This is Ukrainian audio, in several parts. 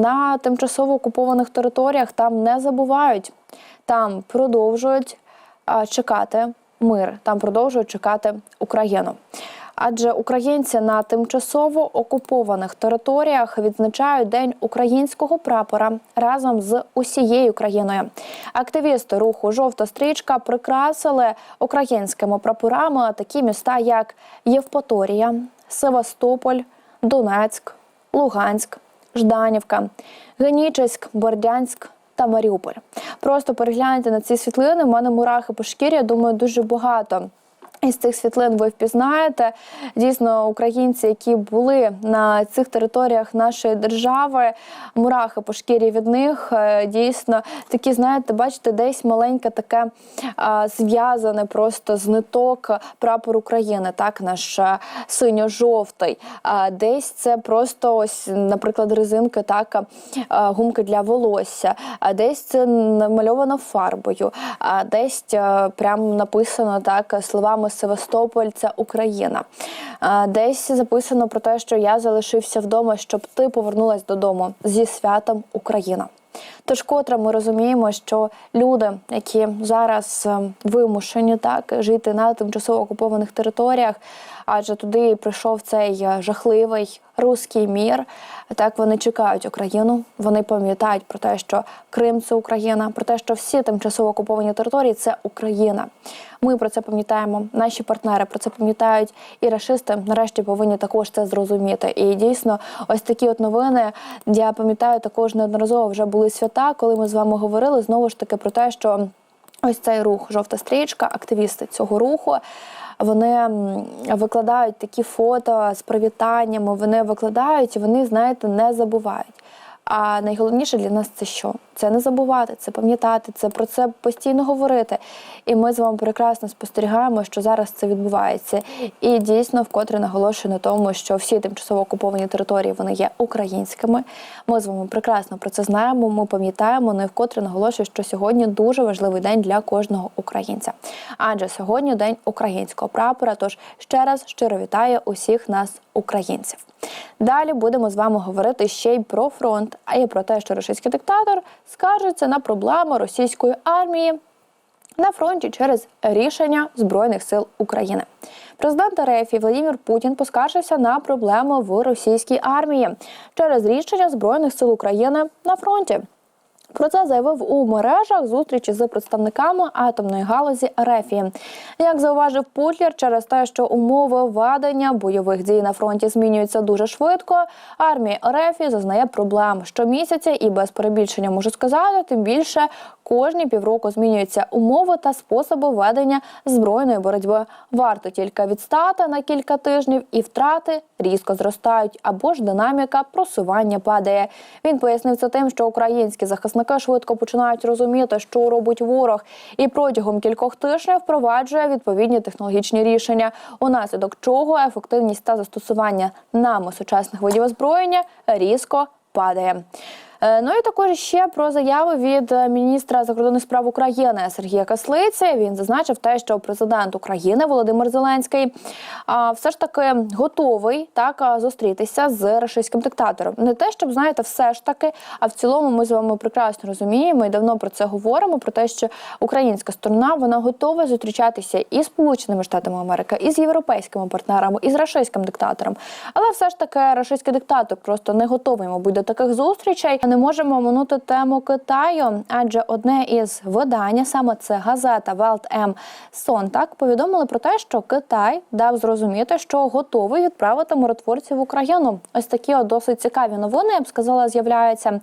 На тимчасово окупованих територіях там не забувають, там продовжують чекати мир, там продовжують чекати Україну. Адже українці на тимчасово окупованих територіях відзначають День українського прапора разом з усією країною. Активісти руху Жовта стрічка прикрасили українськими прапорами такі міста, як Євпаторія, Севастополь, Донецьк, Луганськ, Жданівка, Генічеськ, Бордянськ. та Маріуполь. Просто перегляньте на ці світлини. в мене мурахи по шкірі. Я думаю, дуже багато. Із цих світлин ви впізнаєте. Дійсно українці, які були на цих територіях нашої держави, мурахи по шкірі від них е, дійсно такі, знаєте, бачите, десь маленьке таке зв'язане просто з ниток прапор України, так наш е, синьо-жовтий. А десь це просто ось, наприклад, резинки, так е, гумки для волосся, а десь це намальовано фарбою, а десь прям написано так словами Севастополь це Україна. Десь записано про те, що я залишився вдома, щоб ти повернулась додому зі святом Україна. Тож, котре ми розуміємо, що люди, які зараз е, вимушені так жити на тимчасово окупованих територіях, адже туди прийшов цей е, жахливий руський мір. Так вони чекають Україну. Вони пам'ятають про те, що Крим це Україна, про те, що всі тимчасово окуповані території це Україна. Ми про це пам'ятаємо. Наші партнери про це пам'ятають, і рашисти нарешті повинні також це зрозуміти. І дійсно, ось такі от новини. Я пам'ятаю, також неодноразово вже були свята, коли ми з вами говорили знову ж таки про те, що ось цей рух жовта стрічка, активісти цього руху. Вони викладають такі фото з привітаннями. Вони викладають вони, знаєте, не забувають. А найголовніше для нас це що? Це не забувати, це пам'ятати, це про це постійно говорити. І ми з вами прекрасно спостерігаємо, що зараз це відбувається. І дійсно вкотре наголошую на тому, що всі тимчасово окуповані території вони є українськими. Ми з вами прекрасно про це знаємо. Ми пам'ятаємо, ну і вкотре наголошую, що сьогодні дуже важливий день для кожного українця. Адже сьогодні день українського прапора. Тож ще раз щиро вітаю усіх нас, українців. Далі будемо з вами говорити ще й про фронт, а і про те, що російський диктатор скаржиться на проблеми російської армії на фронті через рішення збройних сил України. Президент РФ Владимир Путін поскаржився на проблеми в російській армії через рішення збройних сил України на фронті. Про це заявив у мережах зустрічі з представниками атомної галузі Рефії. Як зауважив Путлер, через те, що умови ведення бойових дій на фронті змінюються дуже швидко. Армія Рефії зазнає проблем щомісяця і без перебільшення можу сказати, тим більше кожні півроку змінюються умови та способи ведення збройної боротьби. Варто тільки відстати на кілька тижнів, і втрати різко зростають або ж динаміка просування падає. Він пояснив це тим, що українські захисники швидко починають розуміти, що робить ворог, і протягом кількох тижнів впроваджує відповідні технологічні рішення, унаслідок чого ефективність та застосування нами сучасних видів озброєння різко падає. Е, Ну і також ще про заяви від е, міністра закордонних справ України Сергія Каслиці. Він зазначив те, що президент України Володимир Зеленський все ж таки готовий так зустрітися з російським диктатором. Не те, щоб знаєте, все ж таки, а в цілому ми з вами прекрасно розуміємо і давно про це говоримо. Про те, що українська сторона вона готова зустрічатися і з Сполученими Штатами Америки, і з європейськими партнерами, і з російським диктатором. Але все ж таки російський диктатор просто не готовий, мабуть, до таких зустрічей. Не можемо оминути тему Китаю, адже одне із видань, саме це газета Welt M Сон, так повідомили про те, що Китай дав зрозуміти, що готовий відправити миротворців в Україну. Ось такі от досить цікаві новини, я б сказала, з'являються.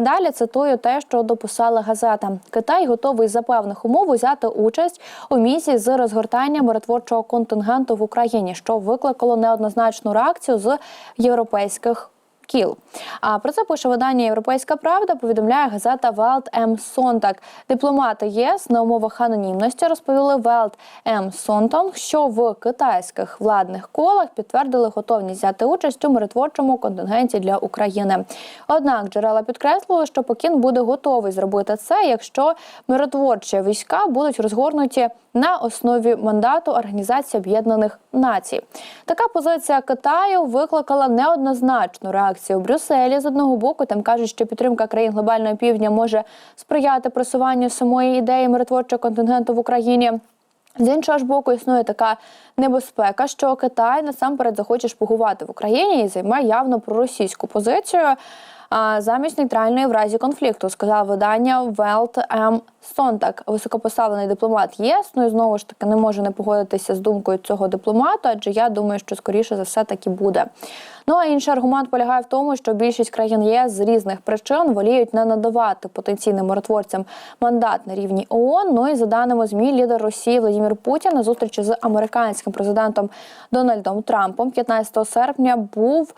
Далі цитую те, що дописала газета. Китай готовий за певних умов взяти участь у місії з розгортання миротворчого контингенту в Україні, що викликало неоднозначну реакцію з європейських кіл. А про це пише видання Європейська Правда. Повідомляє газета Велт М. Сонтак. Дипломати ЄС на умовах анонімності розповіли Велт М. Сонтонг, що в китайських владних колах підтвердили готовність взяти участь у миротворчому контингенті для України. Однак джерела підкреслили, що Пекін буде готовий зробити це, якщо миротворчі війська будуть розгорнуті на основі мандату Організації Об'єднаних Націй. Така позиція Китаю викликала неоднозначну реакцію реакції у Брюсселі з одного боку. Там кажуть, що підтримка країн глобального півдня може сприяти просуванню самої ідеї миротворчого контингенту в Україні. З іншого ж боку, існує така небезпека, що Китай насамперед захоче шпигувати в Україні і займе явно проросійську позицію. Замість нейтральної в разі конфлікту сказав видання Велт М. Сонтак, високопоставлений дипломат ЄС. Ну і знову ж таки не можу не погодитися з думкою цього дипломата, адже я думаю, що скоріше за все так і буде. Ну а інший аргумент полягає в тому, що більшість країн ЄС з різних причин воліють не надавати потенційним миротворцям мандат на рівні ООН. Ну і за даними змі, лідер Росії Владимир Путін на зустрічі з американським президентом Дональдом Трампом 15 серпня був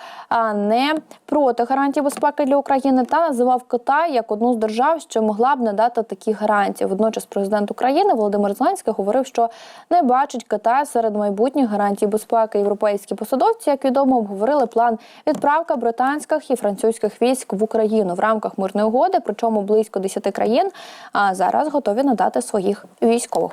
не проти гарантій безпеки для України та називав Китай як одну з держав, що могла б надати такі гарантії. Водночас президент України Володимир Зеленський говорив, що не бачить Китая серед майбутніх гарантій безпеки. Європейські посадовці, як відомо, обговорили план відправка британських і французьких військ в Україну в рамках мирної угоди. Причому близько 10 країн а зараз готові надати своїх військових.